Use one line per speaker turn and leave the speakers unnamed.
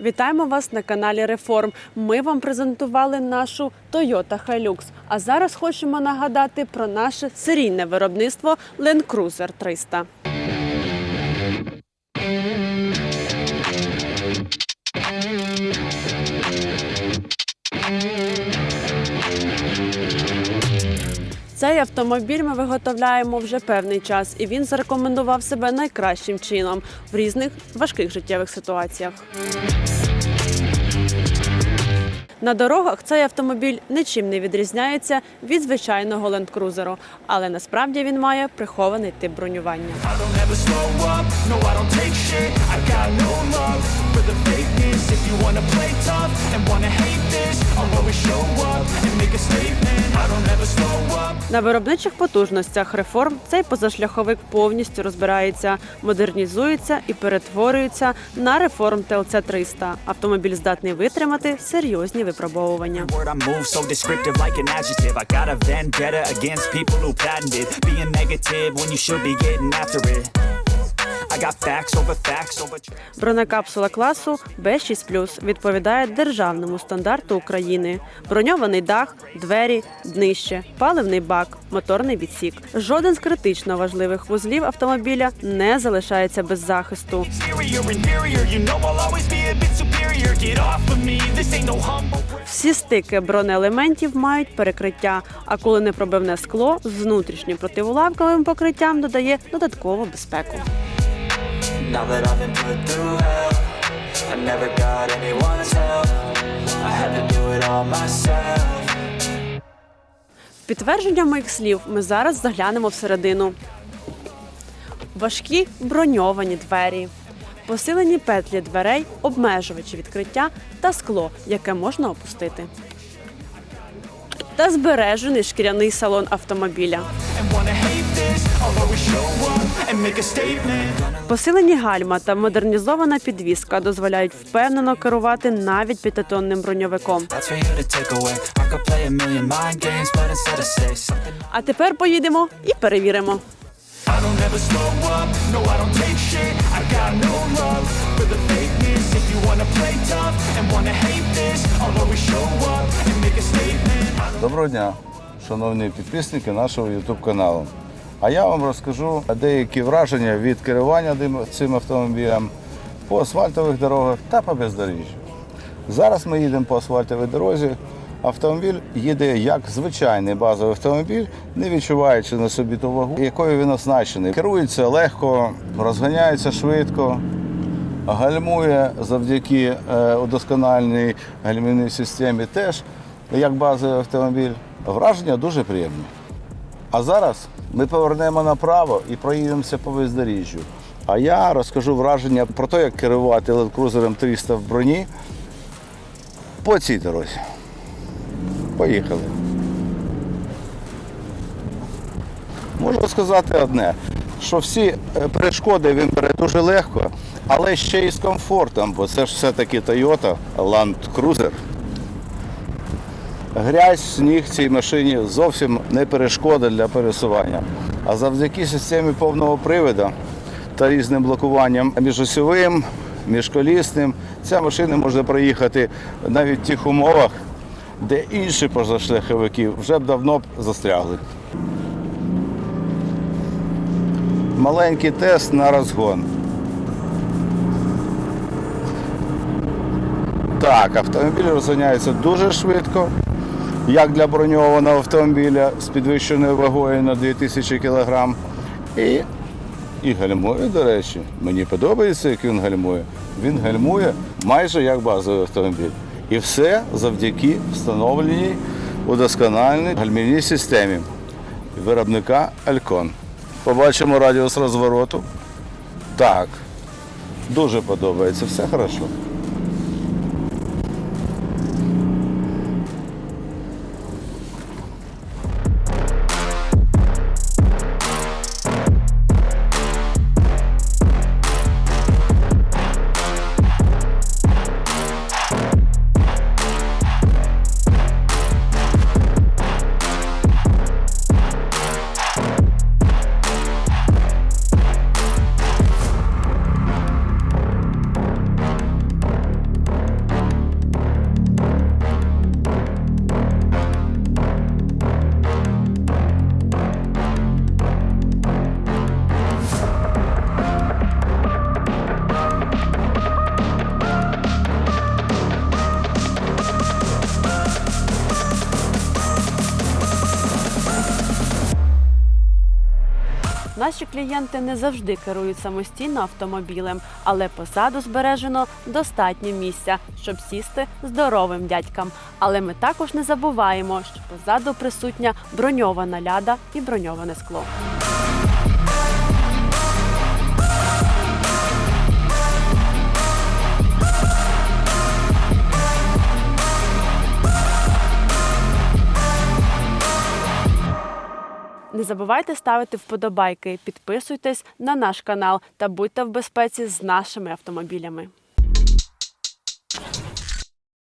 Вітаємо вас на каналі Реформ. Ми вам презентували нашу Toyota Hilux. А зараз хочемо нагадати про наше серійне виробництво Land Cruiser 300. Цей автомобіль ми виготовляємо вже певний час, і він зарекомендував себе найкращим чином в різних важких життєвих ситуаціях. На дорогах цей автомобіль нічим не відрізняється від звичайного ленд-крузеру, але насправді він має прихований тип бронювання.
Wanna play tough and wanna hate this I'll always show up and make a statement. I don't ever slow up.
На виробничих потужностях реформ цей позашляховик повністю розбирається, модернізується і перетворюється на реформ ТЛЦ 300 Автомобіль здатний витримати серйозні випробовування. Бронекапсула класу Б6+, відповідає державному стандарту України. Броньований дах, двері, днище, паливний бак, моторний відсік. Жоден з критично важливих вузлів автомобіля не залишається без захисту. Всі стики бронеелементів мають перекриття, а коли непробивне скло з внутрішнім противоламковим покриттям додає додаткову безпеку.
Now that I've been put through hell I never got anyone's help I had to do it all myself
підтвердження моїх слів ми зараз заглянемо всередину. Важкі броньовані двері, посилені петлі дверей, обмежувачі відкриття та скло, яке можна опустити. Та збережений шкіряний салон автомобіля. Посилені гальма та модернізована підвізка дозволяють впевнено керувати навіть п'ятитонним броньовиком. А тепер поїдемо і перевіримо.
Доброго дня, шановні підписники нашого YouTube каналу. А я вам розкажу деякі враження від керування цим автомобілем по асфальтових дорогах та по бездоріжжю. Зараз ми їдемо по асфальтовій дорозі. Автомобіль їде як звичайний базовий автомобіль, не відчуваючи на собі ту вагу, якою він оснащений. Керується легко, розганяється швидко, гальмує завдяки е, удосконаленій гальмівній системі теж як базовий автомобіль. Враження дуже приємні. А зараз ми повернемо направо і проїдемося по бездоріжжю. А я розкажу враження про те, як керувати лендкрузером 300 в броні по цій дорозі. Поїхали. Можу сказати одне, що всі е, перешкоди він бере дуже легко, але ще й з комфортом, бо це ж все-таки Toyota Land Cruiser. Грязь, сніг цій машині зовсім не перешкода для пересування. А завдяки системі повного приводу та різним блокуванням міжосьовим, міжколісним, ця машина може проїхати навіть в тих умовах, де інші позашляховики вже б давно б застрягли. Маленький тест на розгон. Так, автомобіль розганяється дуже швидко, як для броньованого автомобіля з підвищеною вагою на 2000 кг. І, і гальмує, до речі. Мені подобається, як він гальмує. Він гальмує майже як базовий автомобіль. І все завдяки встановленій удосконаленій гальмівній системі виробника Алькон. Побачимо радіус розвороту. Так, дуже подобається, все хорошо.
Наші клієнти не завжди керують самостійно автомобілем, але позаду збережено достатньо місця, щоб сісти здоровим дядькам. Але ми також не забуваємо, що позаду присутня броньована ляда і броньоване скло. Не забувайте ставити вподобайки, підписуйтесь на наш канал та будьте в безпеці з нашими автомобілями.